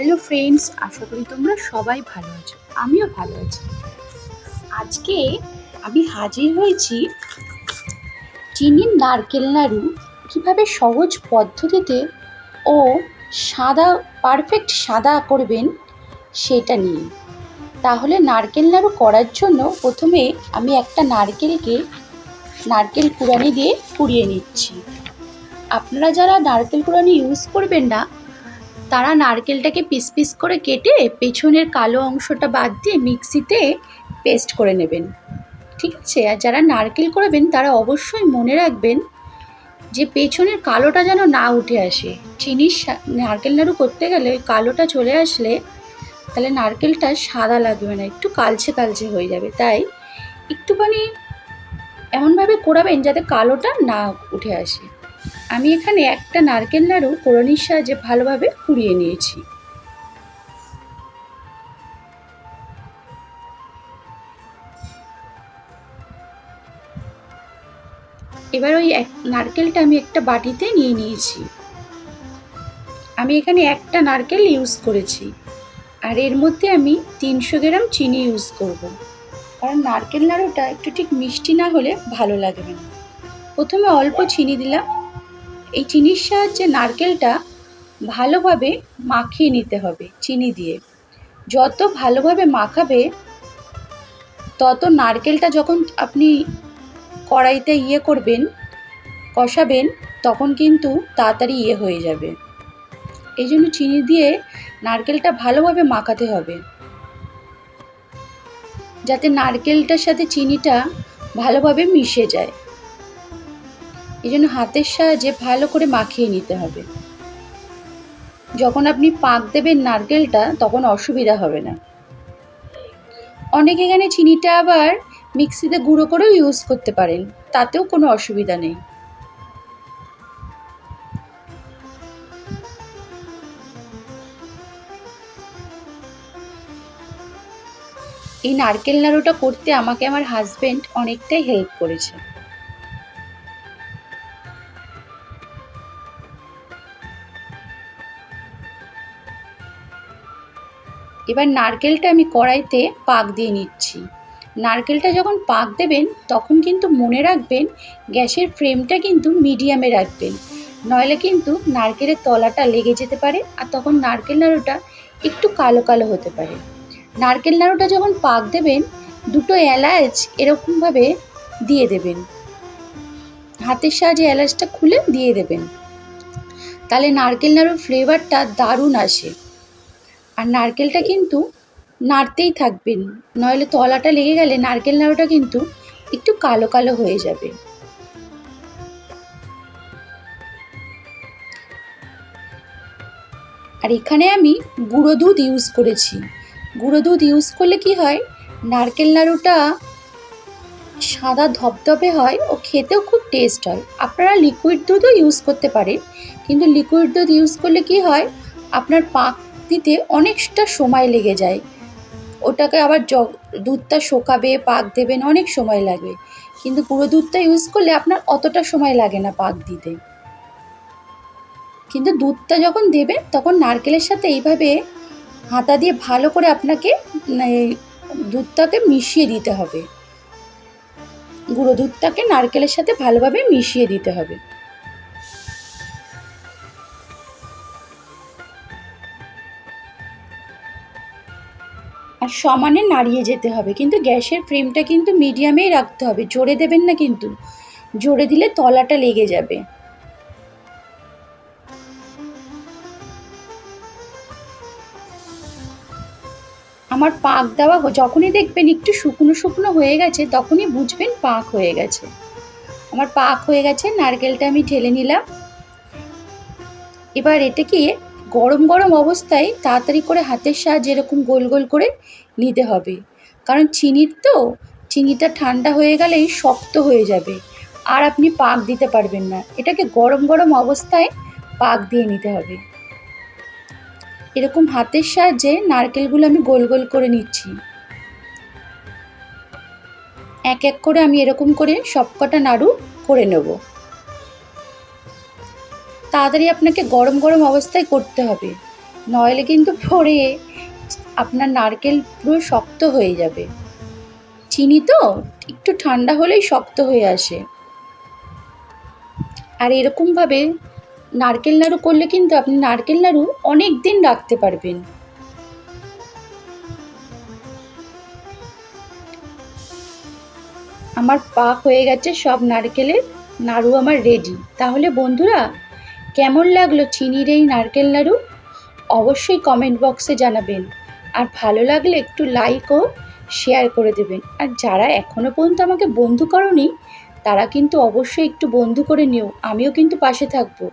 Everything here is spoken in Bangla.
হ্যালো ফ্রেন্ডস আশা করি তোমরা সবাই ভালো আছো। আমিও ভালো আছি। আজকে আমি হাজির হয়েছি চিনির নারকেল নাড়ু কীভাবে সহজ পদ্ধতিতে ও সাদা পারফেক্ট সাদা করবেন সেটা নিয়ে। তাহলে নারকেল নাড়ু করার জন্য প্রথমে আমি একটা নারকেলকে নারকেল কুড়ানি দিয়ে কুড়িয়ে নিচ্ছি। আপনারা যারা নারকেল কুড়ানি ইউজ করবেন না তারা নারকেলটাকে পিস পিস করে কেটে পেছনের কালো অংশটা বাদ দিয়ে মিক্সিতে পেস্ট করে নেবেন। ঠিক আছে? আর যারা নারকেল করবেন, তারা অবশ্যই মনে রাখবেন যে পেছনের কালোটা যেন না উঠে আসে। চিনির নারকেল নাড়ু করতে গেলে ওই কালোটা চলে আসলে তাহলে নারকেলটা সাদা লাগবে না, একটু কালচে কালচে হয়ে যাবে। তাই একটুখানি এমনভাবে কোরাবেন যাতে কালোটা না উঠে আসে। আমি এখানে একটা নারকেল নাড়ু কোরনির সাহায্যে ভালোভাবে কুড়িয়ে নিয়েছি। এবার ওই এক নারকেলটা আমি একটা বাটিতে নিয়ে নিয়েছি। আমি এখানে একটা নারকেল ইউজ করেছি। আর এর মধ্যে আমি তিনশো গ্রাম চিনি ইউজ করব। কারণ নারকেল নাড়ুটা একটু ঠিক মিষ্টি না হলে ভালো লাগবে না। প্রথমে অল্প চিনি দিলাম। এই চিনির সাহায্যে নারকেলটা ভালোভাবে মাখিয়ে নিতে হবে চিনি দিয়ে। যত ভালোভাবে মাখাবে, তত নারকেলটা যখন আপনি কড়াইতে ইয়ে করবেন, কষাবেন, তখন কিন্তু তাড়াতাড়ি ইয়ে হয়ে যাবে। এই জন্য চিনি দিয়ে নারকেলটা ভালোভাবে মাখাতে হবে। যাতে নারকেলটার সাথে চিনিটা ভালোভাবে মিশে যায়। এই জন্য হাতের সাহায্যে ভালো করে মাখিয়ে নিতে হবে। যখন আপনি পাক দেবেন নারকেলটা, তখন অসুবিধা হবে না। অনেকে এখানে চিনিটা আবার মিক্সিতে গুঁড়ো করেও ইউজ করতে পারেন, তাতেও কোনো অসুবিধা নেই। এই নারকেল নাড়ুটা করতে আমাকে আমার হাজবেন্ড অনেকটাই হেল্প করেছে। এবার নারকেলটা আমি কড়াইতে পাক দিয়ে নিচ্ছি। নারকেলটা যখন পাক দেবেন, তখন কিন্তু মনে রাখবেন গ্যাসের ফ্লেমটা কিন্তু মিডিয়ামে রাখবেন। নইলে কিন্তু নারকেলের তলাটা লেগে যেতে পারে আর তখন নারকেল নাড়ুটা একটু কালো কালো হতে পারে। নারকেল নাড়ুটা যখন পাক দেবেন, দুটো এলাচ এরকমভাবে দিয়ে দেবেন। হাতের সাহায্যে এলাচটা খুলে দিয়ে দেবেন। তাহলে নারকেল নাড়ুর ফ্লেভারটা দারুণ আসে। আর নারকেলটা কিন্তু নাড়তেই থাকবেন। নইলে তলাটা লেগে গেলে নারকেল নাড়ুটা কিন্তু একটু কালো কালো হয়ে যাবে। আর এখানে আমি গুঁড়ো দুধ ইউজ করেছি। গুঁড়ো দুধ ইউজ করলে কি হয়? নারকেল নাড়ুটা সাদা ধপধপে হয় ও খেতেও খুব টেস্ট হয়। আপনারা লিকুইড দুধও ইউজ করতে পারেন। কিন্তু লিকুইড দুধ ইউজ করলে কি হয়? আপনার পাক দিতে অনেকটা সময় লেগে যায়। ওটাকে আবার জ, দুধটা শোকাবে, পাক দেবেন অনেক সময় লাগবে কিন্তু গুঁড়ো দুধটা ইউজ করলে আপনার অতটা সময় লাগে না পাক দিতে। কিন্তু দুধটা যখন দেবেন, তখন নারকেলের সাথে এইভাবে হাতা দিয়ে ভালো করে আপনাকে এই দুধটাকে মিশিয়ে দিতে হবে। গুঁড়ো দুধটাকে নারকেলের সাথে ভালোভাবে মিশিয়ে দিতে হবে। আর সমানে নাড়িয়ে যেতে হবে। কিন্তু গ্যাসের ফ্লেমটা কিন্তু মিডিয়ামেই রাখতে হবে। জোরে দেবেন না কিন্তু। জোরে দিলে তলাটা লেগে যাবে। আমার পাক দেওয়া যখনই দেখবেন একটু শুকনো শুকনো হয়ে গেছে, তখনই বুঝবেন পাক হয়ে গেছে। আমার পাক হয়ে গেছে, নারকেলটা আমি ঢেলে নিলাম। এবার এটাকে গরম গরম অবস্থায় তাড়াতাড়ি করে হাতের সাহায্যে এরকম গোল গোল করে নিতে হবে। কারণ চিনির তো, চিনিটা ঠান্ডা হয়ে গেলেই শক্ত হয়ে যাবে। আর আপনি পাক দিতে পারবেন না। এটাকে গরম গরম অবস্থায় পাক দিয়ে নিতে হবে। এরকম হাতের সাহায্যে নারকেলগুলো আমি গোল গোল করে নিচ্ছি। এক এক করে আমি এরকম করে সবকটা নাড়ু করে নেব। তাড়াতাড়ি আপনাকে গরম গরম অবস্থায় করতে হবে। নইলে কিন্তু পরে আপনার নারকেল পুরো শক্ত হয়ে যাবে। চিনি তো? একটু ঠান্ডা হলেই শক্ত হয়ে আসে। আর এরকমভাবে নারকেল নাড়ু করলে কিন্তু আপনি নারকেল নাড়ু অনেক দিন রাখতে পারবেন। আমার পাক হয়ে গেছে সব নারকেলের নাড়ু আমার রেডি তাহলে বন্ধুরা কেমন লাগল চিনির এই নারকেল নাড়ু অবশ্যই কমেন্ট বক্সে জানাবেন। আর ভালো লাগলে একটু লাইক ও শেয়ার করে দেবেন। আর যারা এখনও পর্যন্ত আমাকে বন্ধু করনি, তারা কিন্তু অবশ্যই একটু বন্ধু করে নিও। আমিও কিন্তু পাশে থাকব।